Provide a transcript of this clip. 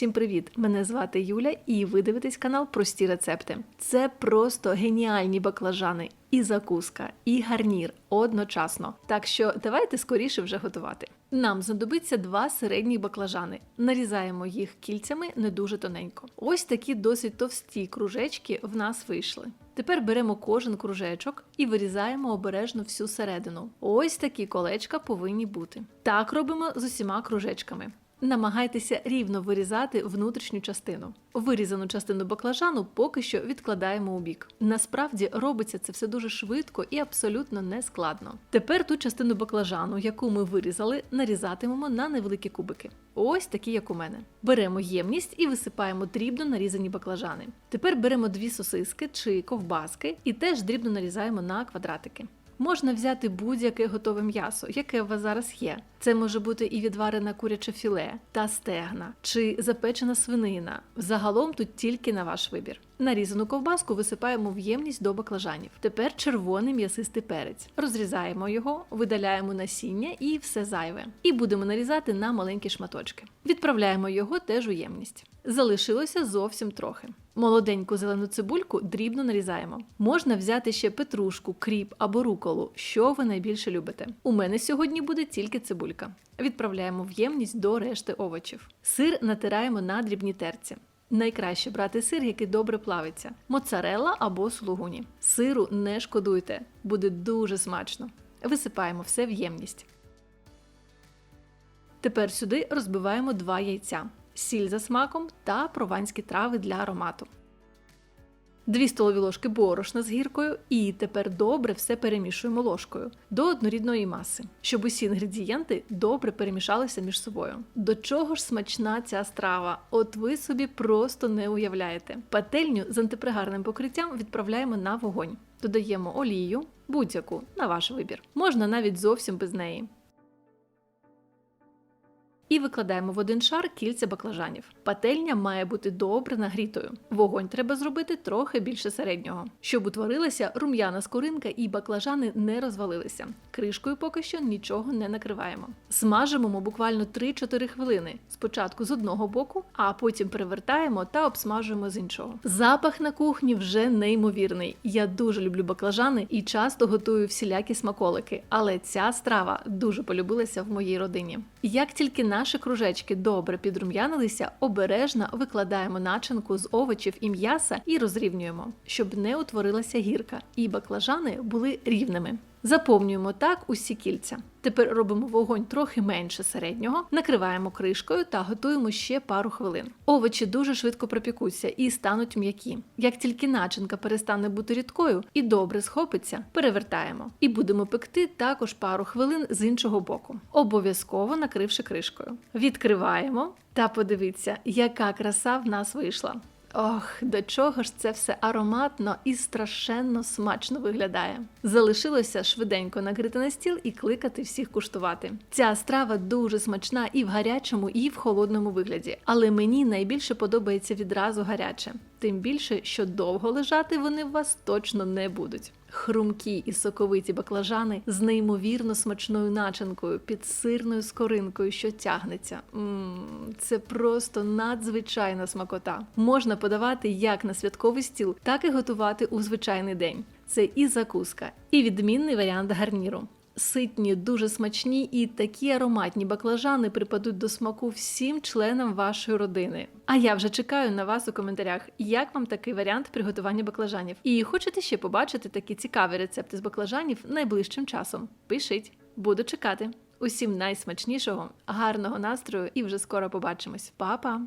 всім привіт! Мене звати Юля, і ви дивитесь канал Прості рецепти. Це просто геніальні баклажани, і закуска, і гарнір одночасно. Так що давайте скоріше вже готувати. Нам знадобиться два середні баклажани. Нарізаємо їх кільцями не дуже тоненько. Ось такі досить товсті кружечки в нас вийшли. Тепер беремо кожен кружечок і вирізаємо обережно всю середину. Ось такі колечка повинні бути. Так робимо з усіма кружечками. Намагайтеся рівно вирізати внутрішню частину. Вирізану частину баклажану поки що відкладаємо у бік. Насправді робиться це все дуже швидко і абсолютно не складно. Тепер ту частину баклажану, яку ми вирізали, нарізатимемо на невеликі кубики. Ось такі, як у мене. Беремо ємність і висипаємо дрібно нарізані баклажани. Тепер беремо дві сосиски чи ковбаски і теж дрібно нарізаємо на квадратики. Можна взяти будь-яке готове м'ясо, яке у вас зараз є. Це може бути і відварене куряче філе та стегна, чи запечена свинина. Загалом тут тільки на ваш вибір. Нарізану ковбаску висипаємо в ємність до баклажанів. Тепер червоний м'ясистий перець. Розрізаємо його, видаляємо насіння і все зайве. І будемо нарізати на маленькі шматочки. Відправляємо його теж у ємність. Залишилося зовсім трохи. Молоденьку зелену цибульку дрібно нарізаємо. Можна взяти ще петрушку, кріп або руколу, що ви найбільше любите. У мене сьогодні буде тільки цибулька. Відправляємо в ємність до решти овочів. Сир натираємо на дрібні терці. Найкраще брати сир, який добре плавиться: моцарелла або сулугуні. Сиру не шкодуйте, буде дуже смачно. Висипаємо все в ємність. Тепер сюди розбиваємо два яйця, сіль за смаком та прованські трави для аромату. 2 столові ложки борошна з гіркою і тепер добре все перемішуємо ложкою до однорідної маси, щоб усі інгредієнти добре перемішалися між собою. До чого ж смачна ця страва? От ви собі просто не уявляєте. Пательню з антипригарним покриттям відправляємо на вогонь. Додаємо олію, будь-яку на ваш вибір. Можна навіть зовсім без неї. І викладаємо в один шар кільця баклажанів. Пательня має бути добре нагрітою. Вогонь треба зробити трохи більше середнього, щоб утворилася рум'яна скоринка і баклажани не розвалилися. Кришкою поки що нічого не накриваємо. Смажимо буквально 3-4 хвилини. Спочатку з одного боку, а потім перевертаємо та обсмажуємо з іншого. Запах на кухні вже неймовірний. Я дуже люблю баклажани і часто готую всілякі смаколики, але ця страва дуже полюбилася в моїй родині. Як тільки наші кружечки добре підрум'янилися, обережно викладаємо начинку з овочів і м'яса і розрівнюємо, щоб не утворилася гірка, і баклажани були рівними. Заповнюємо так усі кільця. Тепер робимо вогонь трохи менше середнього, накриваємо кришкою та готуємо ще пару хвилин. Овочі дуже швидко пропікуться і стануть м'які. Як тільки начинка перестане бути рідкою і добре схопиться, перевертаємо. І будемо пекти також пару хвилин з іншого боку, обов'язково накривши кришкою. Відкриваємо та подивіться, яка краса в нас вийшла. Ох, до чого ж це все ароматно і страшенно смачно виглядає. Залишилося швиденько накрити на стіл і кликати всіх куштувати. Ця страва дуже смачна і в гарячому, і в холодному вигляді, але мені найбільше подобається відразу гаряче. Тим більше, що довго лежати вони в вас точно не будуть. Хрумкі і соковиті баклажани з неймовірно смачною начинкою, під сирною скоринкою, що тягнеться. Мм, це просто надзвичайна смакота. Можна подавати як на святковий стіл, так і готувати у звичайний день. Це і закуска, і відмінний варіант гарніру. Ситні, дуже смачні і такі ароматні баклажани припадуть до смаку всім членам вашої родини. А я вже чекаю на вас у коментарях, як вам такий варіант приготування баклажанів. І хочете ще побачити такі цікаві рецепти з баклажанів найближчим часом? Пишіть, буду чекати. Усім найсмачнішого, гарного настрою і вже скоро побачимось. Па-па!